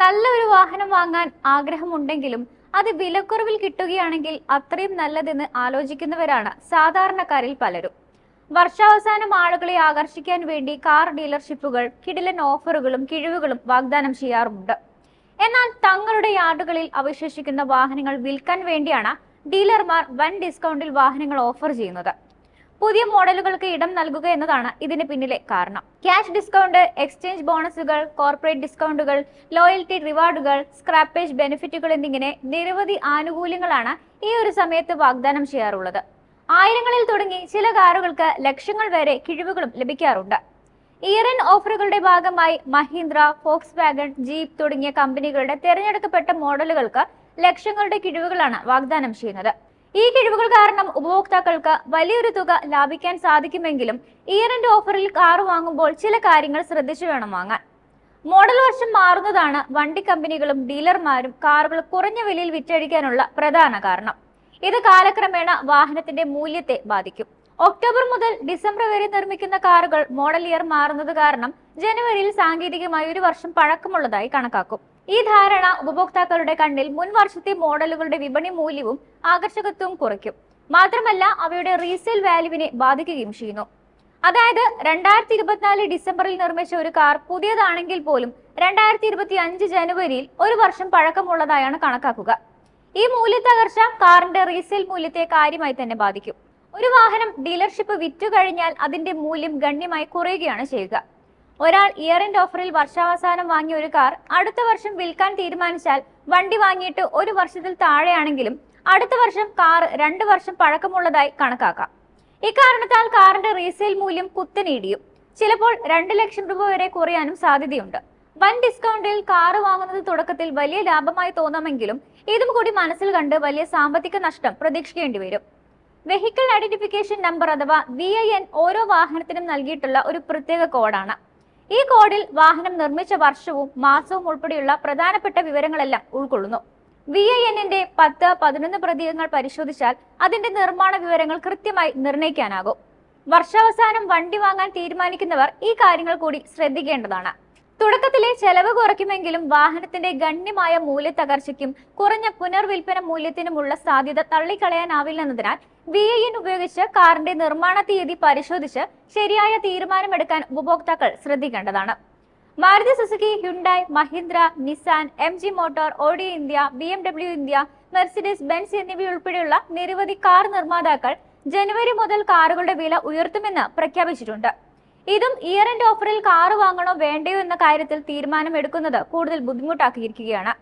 നല്ലൊരു വാഹനം വാങ്ങാൻ ആഗ്രഹമുണ്ടെങ്കിലും അത് വിലക്കുറവിൽ കിട്ടുകയാണെങ്കിൽ അത്രയും നല്ലതെന്ന് ആലോചിക്കുന്നവരാണ് സാധാരണക്കാരിൽ പലരും. വർഷാവസാനം ആളുകളെ ആകർഷിക്കാൻ വേണ്ടി കാർ ഡീലർഷിപ്പുകൾ കിടിലൻ ഓഫറുകളും കിഴിവുകളും വാഗ്ദാനം ചെയ്യാറുമുണ്ട്. എന്നാൽ തങ്ങളുടെ യാർഡുകളിൽ അവശേഷിക്കുന്ന വാഹനങ്ങൾ വിൽക്കാൻ വേണ്ടിയാണ് ഡീലർമാർ വൻ ഡിസ്കൗണ്ടിൽ വാഹനങ്ങൾ ഓഫർ ചെയ്യുന്നത്. പുതിയ മോഡലുകൾക്ക് ഇടം നൽകുക എന്നതാണ് ഇതിന് പിന്നിലെ കാരണം. ക്യാഷ് ഡിസ്കൗണ്ട് എക്സ്ചേഞ്ച് ബോണസുകൾ കോർപ്പറേറ്റ് ഡിസ്കൗണ്ടുകൾ ലോയൽറ്റി റിവാർഡുകൾ സ്ക്രാപ്പേജ് ബെനിഫിറ്റുകൾ എന്നിങ്ങനെ നിരവധി ആനുകൂല്യങ്ങളാണ് ഈ ഒരു സമയത്ത് വാഗ്ദാനം ചെയ്യാറുള്ളത്. ആയിരങ്ങളിൽ തുടങ്ങി ചില കാറുകൾക്ക് ലക്ഷങ്ങൾ വരെ കിഴിവുകളും ലഭിക്കാറുണ്ട്. ഇയർ എൻ ഓഫറുകളുടെ ഭാഗമായി മഹീന്ദ്ര ഫോക്സ് വാഗൺ ജീപ്പ് തുടങ്ങിയ കമ്പനികളുടെ തിരഞ്ഞെടുക്കപ്പെട്ട മോഡലുകൾക്ക് ലക്ഷങ്ങളുടെ കിഴിവുകളാണ് വാഗ്ദാനം ചെയ്യുന്നത്. ഈ കിഴിവുകൾ കാരണം ഉപഭോക്താക്കൾക്ക് വലിയൊരു തുക ലാഭിക്കാൻ സാധിക്കുമെങ്കിലും ഇയർ എൻഡ് ഓഫറിൽ കാർ വാങ്ങുമ്പോൾ ചില കാര്യങ്ങൾ ശ്രദ്ധിച്ചു വേണം വാങ്ങാൻ. മോഡൽ വർഷം മാറുന്നതാണ് വണ്ടി കമ്പനികളും ഡീലർമാരും കാറുകൾ കുറഞ്ഞ വിലയിൽ വിറ്റഴിക്കാനുള്ള പ്രധാന കാരണം. ഇത് കാലക്രമേണ വാഹനത്തിന്റെ മൂല്യത്തെ ബാധിക്കും. ഒക്ടോബർ മുതൽ ഡിസംബർ വരെ നിർമ്മിക്കുന്ന കാറുകൾ മോഡൽ ഇയർ മാറുന്നത് കാരണം ജനുവരിയിൽ സാങ്കേതികമായി ഒരു വർഷം പഴക്കമുള്ളതായി കണക്കാക്കും. ഈ ധാരണ ഉപഭോക്താക്കളുടെ കണ്ണിൽ മുൻ വർഷത്തെ മോഡലുകളുടെ വിപണി മൂല്യവും ആകർഷകത്വവും കുറയ്ക്കും മാത്രമല്ല അവയുടെ റീസെയിൽ വാല്യുവിനെ ബാധിക്കുകയും ചെയ്യുന്നു. അതായത് രണ്ടായിരത്തി ഇരുപത്തിനാല് ഡിസംബറിൽ നിർമ്മിച്ച ഒരു കാർ പുതിയതാണെങ്കിൽ പോലും രണ്ടായിരത്തി ഇരുപത്തി അഞ്ച് ജനുവരിയിൽ ഒരു വർഷം പഴക്കമുള്ളതായാണ് കണക്കാക്കുക. ഈ മൂല്യത്തകർച്ച കാറിന്റെ റീസെയിൽ മൂല്യത്തെ കാര്യമായി തന്നെ ബാധിക്കും. ഒരു വാഹനം ഡീലർഷിപ്പ് വിറ്റു കഴിഞ്ഞാൽ അതിന്റെ മൂല്യം ഗണ്യമായി കുറയുകയാണ് ചെയ്യുക. ഒരാൾ ഇയർ എൻഡ് ഓഫറിൽ വർഷാവസാനം വാങ്ങിയ ഒരു കാർ അടുത്ത വർഷം വിൽക്കാൻ തീരുമാനിച്ചാൽ വണ്ടി വാങ്ങിയിട്ട് ഒരു വർഷത്തിൽ താഴെയാണെങ്കിലും അടുത്ത വർഷം കാർ രണ്ട് വർഷം പഴക്കമുള്ളതായി കണക്കാക്കാം. ഇക്കാരണത്താൽ കാറിന്റെ റീസെയിൽ മൂല്യം കുത്തനെയിടിയും ചിലപ്പോൾ രണ്ട് ലക്ഷം രൂപ വരെ കുറയാനും സാധ്യതയുണ്ട്. വൻ ഡിസ്കൗണ്ടിൽ കാർ വാങ്ങുന്നത് തുടക്കത്തിൽ വലിയ ലാഭമായി തോന്നാമെങ്കിലും ഇതും കൂടി മനസ്സിൽ കണ്ട് വലിയ സാമ്പത്തിക നഷ്ടം പ്രതീക്ഷിക്കേണ്ടി വരും. വെഹിക്കിൾ ഐഡന്റിഫിക്കേഷൻ നമ്പർ അഥവാ വി ഐ എൻ ഓരോ വാഹനത്തിനും നൽകിയിട്ടുള്ള ഒരു പ്രത്യേക കോഡാണ് ഈ കോഡിൽ വാഹനം നിർമ്മിച്ച വർഷവും മാസവും ഉൾപ്പെടെയുള്ള പ്രധാനപ്പെട്ട വിവരങ്ങളെല്ലാം ഉൾക്കൊള്ളുന്നു. വി ഐ എന്നിന്റെ പത്ത് പതിനൊന്ന് പ്രതീകങ്ങൾ പരിശോധിച്ചാൽ അതിന്റെ നിർമ്മാണ വിവരങ്ങൾ കൃത്യമായി നിർണയിക്കാനാകും. വർഷാവസാനം വണ്ടി വാങ്ങാൻ തീരുമാനിക്കുന്നവർ ഈ കാര്യങ്ങൾ കൂടി ശ്രദ്ധിക്കേണ്ടതാണ്. തുടക്കത്തിലെ ചെലവ് കുറയ്ക്കുമെങ്കിലും വാഹനത്തിന്റെ ഗണ്യമായ മൂല്യ തകർച്ചയ്ക്കും കുറഞ്ഞ പുനർവിൽപ്പന മൂല്യത്തിനുമുള്ള സാധ്യത തള്ളിക്കളയാനാവില്ലെന്നതിനാൽ വി ഐ എൻ ഉപയോഗിച്ച് കാറിന്റെ നിർമ്മാണ തീയതി പരിശോധിച്ച് ശരിയായ തീരുമാനമെടുക്കാൻ ഉപഭോക്താക്കൾ ശ്രദ്ധിക്കേണ്ടതാണ്. Maruti Suzuki Hyundai Mahindra Nissan M G motor Audi India B M W India Mercedes Benz എന്നിവയുൾപ്പെടെയുള്ള നിരവധി കാർ നിർമ്മാതാക്കൾ ജനുവരി മുതൽ കാറുകളുടെ വില ഉയർത്തുമെന്ന് പ്രഖ്യാപിച്ചിട്ടുണ്ട്. ഇതും ഇയർ എൻഡ് ഓഫറിൽ കാർ വാങ്ങണോ വേണ്ടയോ എന്ന കാര്യത്തിൽ തീരുമാനം എടുക്കുന്നത് കൂടുതൽ ബുദ്ധിമുട്ടാക്കിയിരിക്കുകയാണ്.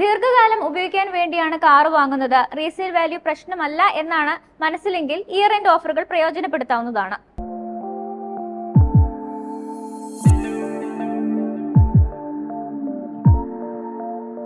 ദീർഘകാലം ഉപയോഗിക്കാൻ വേണ്ടിയാണ് കാർ വാങ്ങുന്നത്. റീസെയിൽ വാല്യൂ പ്രശ്നമല്ല എന്നാണ് മനസ്സിലെങ്കിൽ ഇയർ എൻഡ് ഓഫറുകൾ പ്രയോജനപ്പെടുത്താവുന്നതാണ്.